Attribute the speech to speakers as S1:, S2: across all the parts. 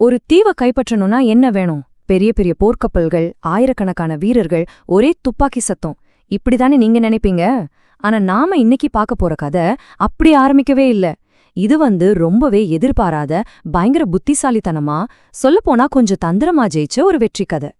S1: ஒரு தீவை கைப்பற்றணும்னா என்ன வேணும்? பெரிய பெரிய போர்க்கப்பல்கள் ஆயிரக்கணக்கான வீரர்கள் ஒரே துப்பாக்கி சத்தம். இப்படிதானே நீங்க நினைப்பீங்க? ஆனா நாம இன்னைக்கு பார்க்க போற கதை அப்படி ஆரம்பிக்கவே இல்ல. இது வந்து ரொம்பவே எதிர்பாராத பயங்கர புத்திசாலித்தனமா சொல்லப்போனா கொஞ்சம் தந்திரமா ஜெயிச்ச ஒரு வெற்றி கதை.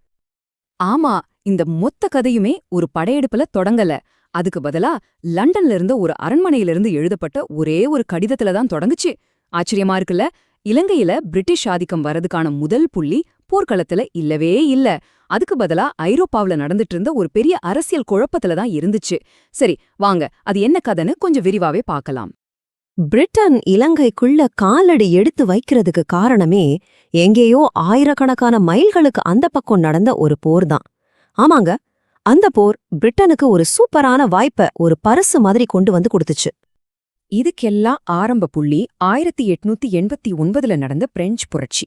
S2: ஆமா இந்த மொத்த கதையுமே ஒரு படையெடுப்புல தொடங்கல. அதுக்கு பதிலா லண்டன்ல இருந்த ஒரு அரண்மனையில இருந்து எழுதப்பட்ட ஒரே ஒரு கடிதத்துல தான் தொடங்குச்சு. ஆச்சரியமா இருக்குல்ல? இலங்கையில பிரிட்டிஷ் ஆதிக்கம் வரதுக்கான முதல் புள்ளி போர்க்களத்துல இல்லவே இல்ல. அதுக்கு பதிலா ஐரோப்பாவுல நடந்துட்டு இருந்த ஒரு பெரிய அரசியல் குழப்பத்துல தான் இருந்துச்சு. சரி வாங்க அது என்ன கதைன்னு கொஞ்சம் விரிவாவே பார்க்கலாம்.
S3: பிரிட்டன் இலங்கைக்குள்ள காலடி எடுத்து வைக்கிறதுக்கு காரணமே எங்கேயோ ஆயிரக்கணக்கான மைல்களுக்கு அந்த பக்கம் நடந்த ஒரு போர் தான். ஆமாங்க அந்த போர் பிரிட்டனுக்கு ஒரு சூப்பரான வாய்ப்ப ஒரு பரிசு மாதிரி கொண்டு வந்து கொடுத்துச்சு.
S2: இதுக்கெல்லாம் ஆரம்ப புள்ளி ஆயிரத்தி எட்நூத்தி எண்பத்தி ஒன்பதுல நடந்த பிரெஞ்சு புரட்சி.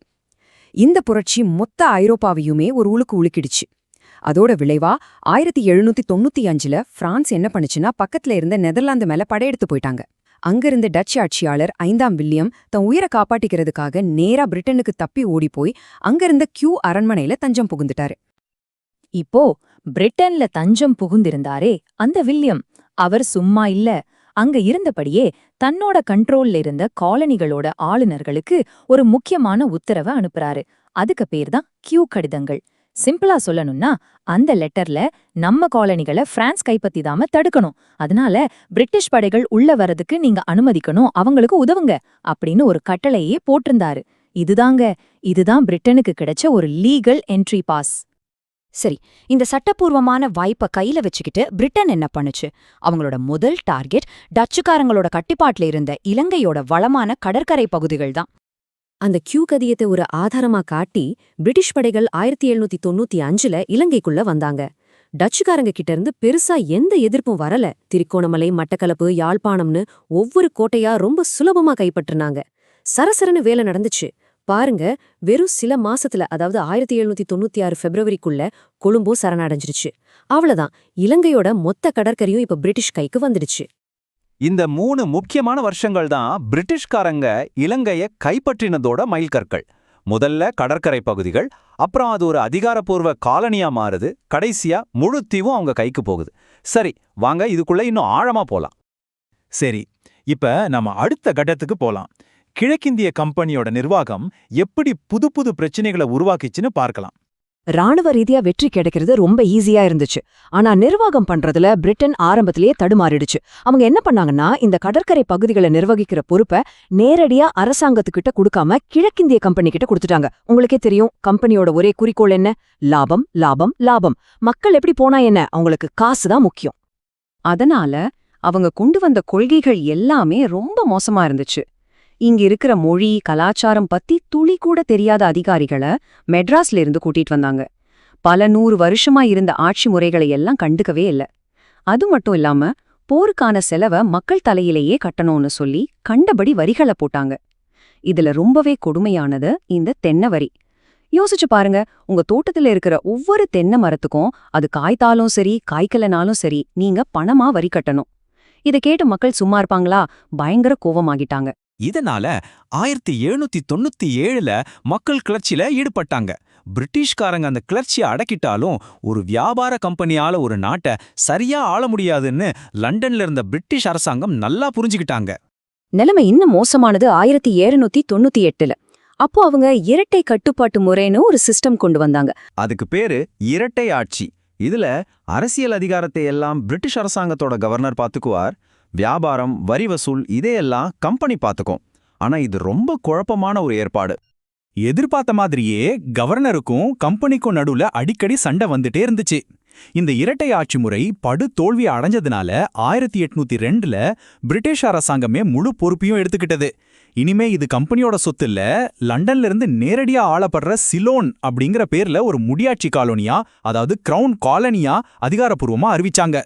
S2: இந்த புரட்சி மொத்த ஐரோப்பாவையுமே ஒரு உழுக்கு உலுக்கிடுச்சு அதோட விளைவா ஆயிரத்தி எழுநூத்தி தொண்ணூத்தி அஞ்சுல பிரான்ஸ் என்ன பண்ணுச்சுன்னா பக்கத்துல இருந்த நெதர்லாந்து மேல படையெடுத்து போயிட்டாங்க. அங்கிருந்த டச் ஆட்சியாளர் ஐந்தாம் வில்லியம் தன் உயிரை காப்பாட்டிக்கிறதுக்காக நேரா பிரிட்டனுக்கு தப்பி ஓடிப்போய் அங்கிருந்த கியூ அரண்மனையில தஞ்சம் புகுந்துட்டாரு.
S1: இப்போ பிரிட்டன்ல தஞ்சம் புகுந்திருந்தாரே அந்த வில்லியம் அவர் சும்மா இல்ல அங்க இருந்தபடியே தன்னோட கண்ட்ரோல்ல இருந்த காலனிகளோட ஆளுநர்களுக்கு ஒரு முக்கியமான உத்தரவை அனுப்புறாரு. அதுக்கு பேர் தான் கியூ கடிதங்கள். சிம்பிளா சொல்லணும்னா அந்த லெட்டர்ல நம்ம காலனிகளை பிரான்ஸ் கைப்பத்திதாம தடுக்கணும். அதனால பிரிட்டிஷ் படைகள் உள்ள வரதுக்கு நீங்க அனுமதிக்கணும் அவங்களுக்கு உதவுங்க அப்படின்னு ஒரு கட்டளையே போட்டிருந்தாரு. இதுதாங்க இதுதான் பிரிட்டனுக்கு கிடைச்ச ஒரு லீகல் என்ட்ரி பாஸ்
S2: சரி இந்த சட்டப்பூர்வமான வாய்ப்பை கையில வச்சுக்கிட்டு பிரிட்டன் என்ன பண்ணுச்சு? அவங்களோட முதல் டார்கெட் டச்சுக்காரங்களோட கட்டுப்பாட்டில் இருந்த இலங்கையோட வளமான கடற்கரை பகுதிகள் தான். அந்த கியூ கதியத்தை ஒரு ஆதாரமா காட்டி பிரிட்டிஷ் படைகள் ஆயிரத்தி எழுநூத்தி தொண்ணூத்தி அஞ்சுல இலங்கைக்குள்ள வந்தாங்க. டச்சுக்காரங்க கிட்ட இருந்து பெருசா எந்த எதிர்ப்பும் வரல. திருக்கோணமலை மட்டக்களப்பு யாழ்ப்பாணம்னு ஒவ்வொரு கோட்டையா ரொம்ப சுலபமா கைப்பற்றினாங்க. சரசரன்னு வேலை நடந்துச்சு. பாருங்க வெறும் சில மாசத்துல அதாவது ஆயிரத்தி எழுநூத்தி தொண்ணூத்தி ஆறு பிப்ரவரிக்குள்ள கொழும்போ சரணடைஞ்சிருச்சு. அவ்வளவுதான். இலங்கையோட மொத்த கடற்கரையும் இப்ப பிரிட்டிஷ் கைக்கு வந்துடுச்சு.
S4: இந்த மூணு முக்கியமான வருஷங்கள் தான் பிரிட்டிஷ்காரங்க இலங்கைய கைப்பற்றினதோட மைல்கற்கள். முதல்ல கடற்கரை பகுதிகள் அப்புறம் அது ஒரு அதிகாரப்பூர்வ காலனியா மாறுது. கடைசியா முழு தீவும் அவங்க கைக்கு போகுது. சரி வாங்க இதுக்குள்ள இன்னும் ஆழமா போலாம்.
S5: சரி இப்ப நம்ம அடுத்த கட்டத்துக்கு போலாம். கிழக்கிந்திய கம்பெனியோட நிர்வாகம் எப்படி புது புது பிரச்சனைகளை உருவாக்கிச்சுன்னு பார்க்கலாம்.
S2: ராணுவ ரீதியா வெற்றி கிடைக்கிறது ரொம்ப ஈஸியா இருந்துச்சு. ஆனா நிர்வாகம் பண்றதுல பிரிட்டன் ஆரம்பத்திலேயே தடுமாறிடுச்சு. அவங்க என்ன பண்ணாங்கன்னா இந்த கடற்கரை பகுதிகளை நிர்வகிக்கிற பொறுப்பை நேரடியா அரசாங்கத்துக்கிட்ட கொடுக்காம கிழக்கிந்திய கம்பெனி கிட்ட கொடுத்துட்டாங்க. உங்களுக்கே தெரியும் கம்பெனியோட ஒரே குறிக்கோள் என்ன? லாபம் லாபம் லாபம். மக்கள் எப்படி போனா என்ன? அவங்களுக்கு காசு தான் முக்கியம். அதனால அவங்க கொண்டு வந்த கொள்கைகள் எல்லாமே ரொம்ப மோசமா இருந்துச்சு. இங்க இருக்கிற மொழி கலாச்சாரம் பத்தி துளி கூட தெரியாத அதிகாரிகளை மெட்ராஸ்ல இருந்து கூட்டிட்டு வந்தாங்க. பல நூறு வருஷமா இருந்த ஆட்சி முறைகளை எல்லாம் கண்டுக்கவே இல்ல. அது மட்டும் இல்லாம போருக்கான செலவை மக்கள் தலையிலேயே கட்டணும்னு சொல்லி கண்டபடி வரிகளை போட்டாங்க. இதுல ரொம்பவே கொடுமையானது இந்த தென்னை வரி. யோசிச்சு பாருங்க உங்க தோட்டத்துல இருக்கிற ஒவ்வொரு தென்னை மரத்துக்கும் அது காய்த்தாலும் சரி காய்க்கலனாலும் சரி நீங்க பணமா வரி கட்டணும். இத கேட்டு மக்கள் சும்மா இருப்பாங்களா? பயங்கர கோவமாகிட்டாங்க
S5: இதனால ஆயிரத்தி எழுநூத்தி தொண்ணூத்தி ஏழுல மக்கள் கிளர்ச்சியில ஈடுபட்டாங்க. பிரிட்டிஷ்காரங்க அந்த கிளர்ச்சியை அடக்கிட்டாலும் ஒரு வியாபார கம்பெனியால ஒரு நாட்டை சரியா ஆள முடியாதுன்னு லண்டன்ல இருந்த பிரிட்டிஷ் அரசாங்கம் நல்லா புரிஞ்சுக்கிட்டாங்க.
S2: நிலைமை இன்னும் மோசமானது ஆயிரத்தி எழுநூத்தி தொண்ணூத்தி எட்டுல. அப்போ அவங்க இரட்டை கட்டுப்பாட்டு முறைன்னு ஒரு சிஸ்டம் கொண்டு வந்தாங்க.
S4: அதுக்கு பேரு இரட்டை ஆட்சி. இதுல அரசியல் அதிகாரத்தை எல்லாம் பிரிட்டிஷ் அரசாங்கத்தோட கவர்னர் பாத்துக்குவார். வியாபாரம் வரி வசூல் இதையெல்லாம் கம்பெனி பார்த்துக்கும். ஆனா இது ரொம்ப குழப்பமான ஒரு ஏற்பாடு.
S5: எதிர்பார்த்த மாதிரியே கவர்னருக்கும் கம்பெனிக்கும் நடுவுல அடிக்கடி சண்டை வந்துட்டே இருந்துச்சு. இந்த இரட்டை ஆட்சி முறை படு தோல்வி அடைஞ்சதுனால ஆயிரத்தி எட்நூத்தி ரெண்டுல பிரிட்டிஷ் அரசாங்கமே முழு பொறுப்பையும் எடுத்துக்கிட்டது. இனிமே இது கம்பெனியோட சொத்து இல்ல லண்டன்ல இருந்து நேரடியா ஆளப்படுற சிலோன் அப்படிங்கிற பேர்ல ஒரு முடியாட்சி காலோனியா அதாவது கிரவுன் காலனியா அதிகாரப்பூர்வமா அறிவிச்சாங்க.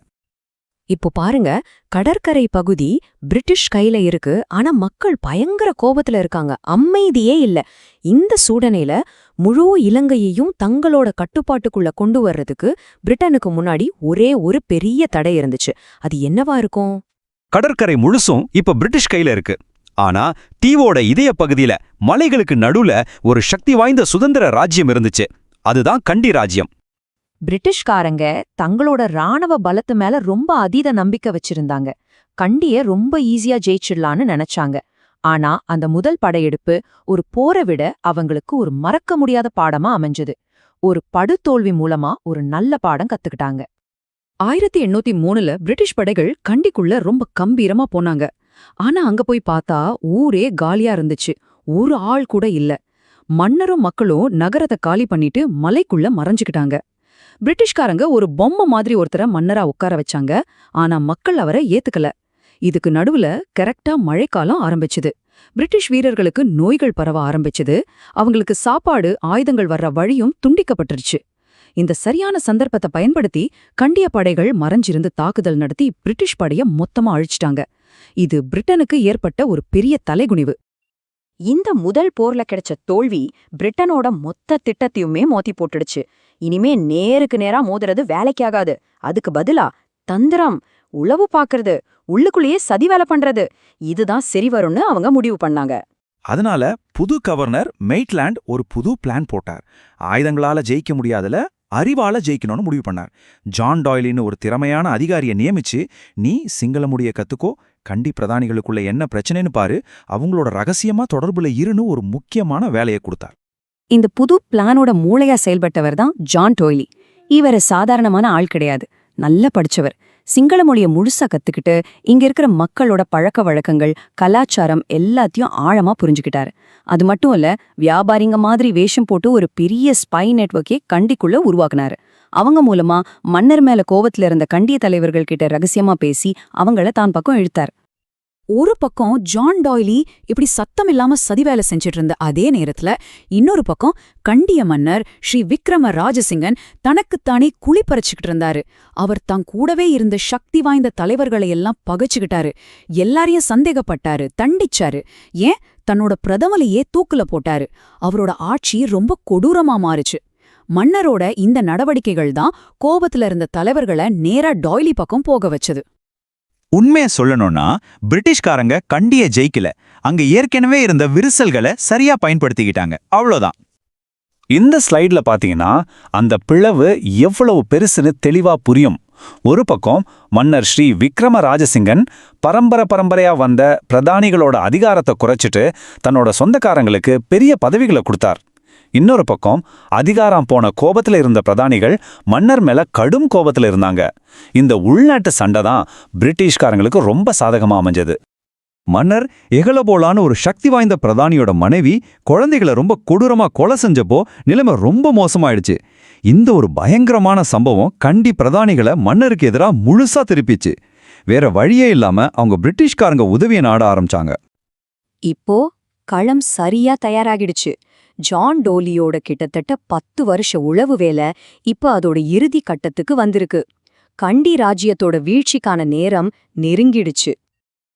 S2: இப்போ பாருங்க கடற்கரை பகுதி பிரிட்டிஷ் கையில இருக்கு. ஆனா மக்கள் பயங்கர கோபத்துல இருக்காங்க. அமைதியே இல்ல. இந்த சூடனையில முழு இலங்கையையும் தங்களோட கட்டுப்பாட்டுக்குள்ள கொண்டு வர்றதுக்கு பிரிட்டனுக்கு முன்னாடி ஒரே ஒரு பெரிய தடை இருந்துச்சு. அது என்னவா இருக்கும்?
S4: கடற்கரை முழுசும் இப்ப பிரிட்டிஷ் கையில இருக்கு. ஆனா தீவோட இதய பகுதியில மலைகளுக்கு நடுவுல ஒரு சக்தி வாய்ந்த சுதந்திர ராஜ்யம் இருந்துச்சு. அதுதான் கண்டி ராஜ்யம்.
S1: பிரிட்டிஷ்காரங்க தங்களோட ராணுவ பலத்து மேல ரொம்ப அதீத நம்பிக்கை வச்சிருந்தாங்க. கண்டிய ரொம்ப ஈஸியா ஜெயிச்சிடலான்னு நினைச்சாங்க. ஆனா அந்த முதல் படையெடுப்பு ஒரு போரை விட அவங்களுக்கு ஒரு மறக்க முடியாத பாடமா அமைஞ்சது. ஒரு படுதோல்வி மூலமா ஒரு நல்ல பாடம் கத்துக்கிட்டாங்க.
S2: ஆயிரத்தி எண்ணூத்தி மூணுல பிரிட்டிஷ் படைகள் கண்டிக்குள்ள ரொம்ப கம்பீரமா போனாங்க. ஆனா அங்க போய் பார்த்தா ஊரே காலியா இருந்துச்சு. ஒரு ஆள் கூட இல்ல. மன்னரும் மக்களும் நகரத்தை காலி பண்ணிட்டு மலைக்குள்ள மறைஞ்சுக்கிட்டாங்க. பிரிட்டிஷ்காரங்க ஒரு பொம்மை மாதிரி ஒருத்தரை மன்னரா உட்கார வச்சாங்க. ஆனா மக்கள் அவரை ஏத்துக்கல. இதுக்கு நடுவுல கரெக்டா மழைக்காலம் ஆரம்பிச்சுது. பிரிட்டிஷ் வீரர்களுக்கு நோய்கள் பரவ ஆரம்பிச்சது. அவங்களுக்கு சாப்பாடு ஆயுதங்கள் வர்ற வழியும் துண்டிக்கப்பட்டுருச்சு. இந்த சரியான சந்தர்ப்பத்தை பயன்படுத்தி கண்டிய படைகள் மறைஞ்சிருந்து தாக்குதல் நடத்தி பிரிட்டிஷ் படைய மொத்தமா அழிச்சிட்டாங்க. இது பிரிட்டனுக்கு ஏற்பட்ட ஒரு பெரிய தலைகுனிவு.
S1: இந்த முதல் போர்ல கிடைச்ச தோல்வி பிரிட்டனோட மொத்த திட்டத்தையுமே மோத்தி போட்டுடுச்சு. இனிமே நேருக்கு நேரா மோதுறது வேலைக்காகாது. அதுக்கு பதிலா தந்திரம் உளவு பாக்குறது உள்ளுக்குள்ளேயே சதி வேலை பண்றது இதுதான் சரி வரும்னு அவங்க முடிவு பண்ணாங்க.
S5: அதனால புது கவர்னர் மெய்ட்லேண்ட் ஒரு புது பிளான் போட்டார். ஆயுதங்களால ஜெயிக்க முடியாதுல அறிவால ஜெயிக்கணும்னு முடிவு பண்ணார். ஜான் டாய்லின்னு ஒரு திறமையான அதிகாரியை நியமிச்சு நீ சிங்கள முடிய கத்துக்கோ கண்டி பிரதானிகளுக்குள்ள என்ன பிரச்சனைன்னு பாரு அவங்களோட ரகசியமா தொடர்புல இருன்னு ஒரு முக்கியமான வேலையை கொடுத்தார்.
S2: இந்த புது பிளானோட மூளையா செயல்பட்டவர் தான் ஜான் டோய்லி. இவர் சாதாரணமான ஆள் கிடையாது. நல்லா படிச்சவர். சிங்கள மொழிய முழுசா கத்துக்கிட்டு இங்க இருக்கிற மக்களோட பழக்க வழக்கங்கள் கலாச்சாரம் எல்லாத்தையும் ஆழமா புரிஞ்சுக்கிட்டாரு. அது மட்டும் இல்ல வியாபாரிங்க மாதிரி வேஷம் போட்டு ஒரு பெரிய ஸ்பை நெட்ஒர்க்கே கண்டிக்குள்ள உருவாக்குனாரு. அவங்க மூலமா மன்னர் மேல கோவத்துல இருந்த கண்டிய தலைவர்கள் கிட்ட ரகசியமா பேசி அவங்கள தான் பக்கம் இழுத்தார். ஒரு பக்கம் ஜான் டாய்லி இப்படி சத்தம் இல்லாம சதி வேலை செஞ்சிட்டு இருந்த அதே நேரத்துல இன்னொரு பக்கம் கண்டிய மன்னர் ஸ்ரீ விக்ரம ராஜசிங்கன் தனக்குத்தானே குளிப்பறிச்சுக்கிட்டு இருந்தாரு அவர் தான் கூடவே இருந்த சக்தி வாய்ந்த தலைவர்களை எல்லாம் பகைச்சுக்கிட்டாரு. எல்லாரையும் சந்தேகப்பட்டாரு தண்டிச்சாரு. ஏன்? தன்னோட பிரதமலையே தூக்குல போட்டாரு. அவரோட ஆட்சி ரொம்ப கொடூரமா மாறுச்சு. மன்னரோட இந்த நடவடிக்கைகள் தான் கோபத்துல இருந்த தலைவர்களை நேரா டாய்லி பக்கம் போக வச்சது.
S5: உண்மையை சொல்லணும்னா பிரிட்டிஷ்காரங்க கண்டிய ஜெயிக்கல. அங்க ஏற்கனவே இருந்த விரிசல்களை சரியா பயன்படுத்திக்கிட்டாங்க. அவ்வளோதான்.
S4: இந்த ஸ்லைட்ல பாத்தீங்கன்னா அந்த பிளவு எவ்வளவு பெருசுன்னு தெளிவா புரியும். ஒரு பக்கம் மன்னர் ஸ்ரீ விக்ரம ராஜசிங்கன் பரம்பரை பரம்பரையா வந்த பிரதானிகளோட அதிகாரத்தை குறைச்சிட்டு தன்னோட சொந்தக்காரங்களுக்கு பெரிய பதவிகளை கொடுத்தார். இன்னொரு பக்கம் அதிகாரம் போன கோபத்தில் இருந்த பிரதானிகள் மன்னர் மேல கடும் கோபத்தில் இருந்தாங்க. இந்த உள்நாட்டு சண்டை தான் பிரிட்டிஷ்காரங்களுக்கு ரொம்ப சாதகமா அமைஞ்சது. மன்னர் எகலபோலான ஒரு சக்தி வாய்ந்த பிரதானியோட மனைவி குழந்தைகளை ரொம்ப கொடூரமா கொலை செஞ்சப்போ நிலைமை ரொம்ப மோசமாயிடுச்சு. இந்த ஒரு பயங்கரமான சம்பவம் கண்டி பிரதானிகளை மன்னருக்கு எதிராக முழுசா திருப்பிச்சு. வேற வழியே இல்லாம அவங்க பிரிட்டிஷ்காரங்க உதவியை நாட ஆரம்பிச்சாங்க.
S1: இப்போ களம் சரியா தயாராகிடுச்சு. ஜான் டோலியோட கிட்டத்தட்ட பத்து வருஷ உளவு வேலை இப்ப அதோட இறுதி கட்டத்துக்கு வந்திருக்கு. கண்டி ராஜ்யத்தோட வீழ்ச்சிக்கான நேரம் நெருங்கிடுச்சு.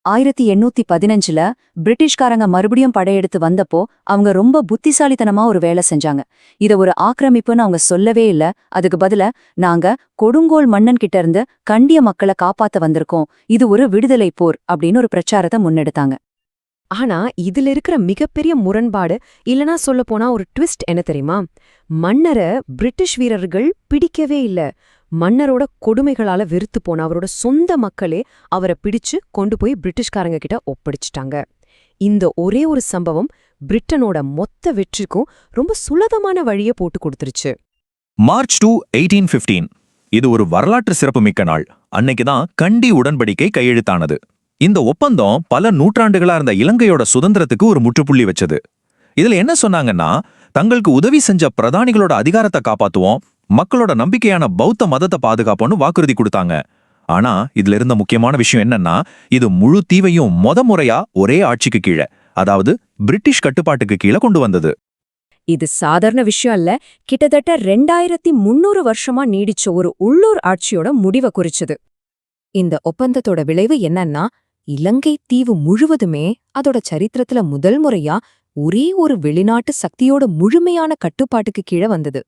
S1: ஆயிரத்தி எண்ணூத்தி பதினஞ்சுல பிரிட்டிஷ்காரங்க மறுபடியும் படையெடுத்து வந்தப்போ அவங்க ரொம்ப புத்திசாலித்தனமா ஒரு வேலை செஞ்சாங்க. இத ஒரு ஆக்கிரமிப்புன்னு அவங்க சொல்லவே இல்ல. அதுக்கு பதில நாங்க கொடுங்கோல் மன்னன் கிட்ட இருந்து கண்டிய மக்களை காப்பாத்த வந்திருக்கோம். இது ஒரு விடுதலை போர் அப்படின்னு ஒரு பிரச்சாரத்தை முன்னெடுத்தாங்க.
S3: ஆனா இதுல இருக்கிற மிகப்பெரிய முரண்பாடு இல்லனா சொல்ல போனா ஒரு ட்விஸ்ட் என்ன தெரியுமா? மன்னரை பிரிட்டிஷ் வீரர்கள் பிடிக்கவே இல்ல. மன்னரோட கொடுமைகளால வெறுத்து போன அவரோட சொந்த மக்களே அவரை பிடிச்சு கொண்டு போய் பிரிட்டிஷ்காரங்க கிட்ட ஒப்படைச்சிட்டாங்க. இந்த ஒரே ஒரு சம்பவம் பிரிட்டனோட மொத்த வெற்றிக்கும் ரொம்ப சுலதமான வழியை போட்டு கொடுத்துருச்சு.
S6: March two eighteen fifteen. இது ஒரு வரலாற்று சிறப்புமிக்க நாள். அன்னைக்கு தான் கண்டி உடன்படிக்கை கையெழுத்தானது. இந்த ஒப்பந்தம் பல நூற்றாண்டுகளா இருந்த இலங்கையோட சுதந்திரத்துக்கு ஒரு முற்றுப்புள்ளி வச்சது. இதுல என்ன சொன்னாங்கன்னா தங்களுக்கு உதவி செஞ்ச பிரதானிகளோட அதிகாரத்தை காப்பாத்துவோம் மக்களோட நம்பிக்கையான பௌத்த மதத்தை பாதுகாப்போம்னு வாக்குறுதி கொடுத்தாங்க. ஆனா இதுல இருந்த முக்கியமான விஷயம் என்னன்னா இது முழு தீவையும் மொத முறையா ஒரே ஆட்சிக்கு கீழே அதாவது பிரிட்டிஷ் கட்டுப்பாட்டுக்கு கீழே கொண்டு வந்தது.
S2: இது சாதாரண விஷயம் இல்ல கிட்டத்தட்ட ரெண்டாயிரத்தி முன்னூறு வருஷமா நீடிச்ச ஒரு உள்ளூர் ஆட்சியோட முடிவை குறிச்சது. இந்த ஒப்பந்தத்தோட விளைவு என்னன்னா இலங்கை தீவு முழுவதுமே அதோட சரித்திரத்துல முதல் முறையா ஒரே ஒரு வெளிநாட்டு சக்தியோட முழுமையான கட்டுப்பாட்டுக்கு கீழே வந்தது.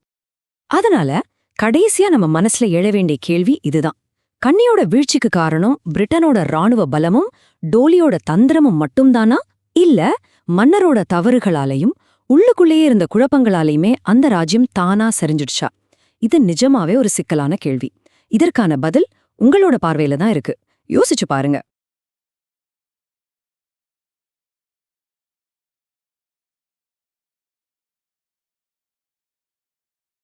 S2: அதனால கடைசியா நம்ம மனசுல எழ வேண்டிய கேள்வி இதுதான். கன்னியோட வீழ்ச்சிக்கு காரணம் பிரிட்டனோட ராணுவ பலமும் டோலியோட தந்திரமும் மட்டும்தானா? இல்ல மன்னரோட தவறுகளாலையும் உள்ளுக்குள்ளேயே இருந்த குழப்பங்களாலையுமே அந்த ராஜ்யம் தானா சரிஞ்சிடுச்சா? இது நிஜமாவே ஒரு சிக்கலான கேள்வி. இதற்கான பதில் உங்களோட பார்வையில தான் இருக்கு. யோசிச்சு பாருங்க.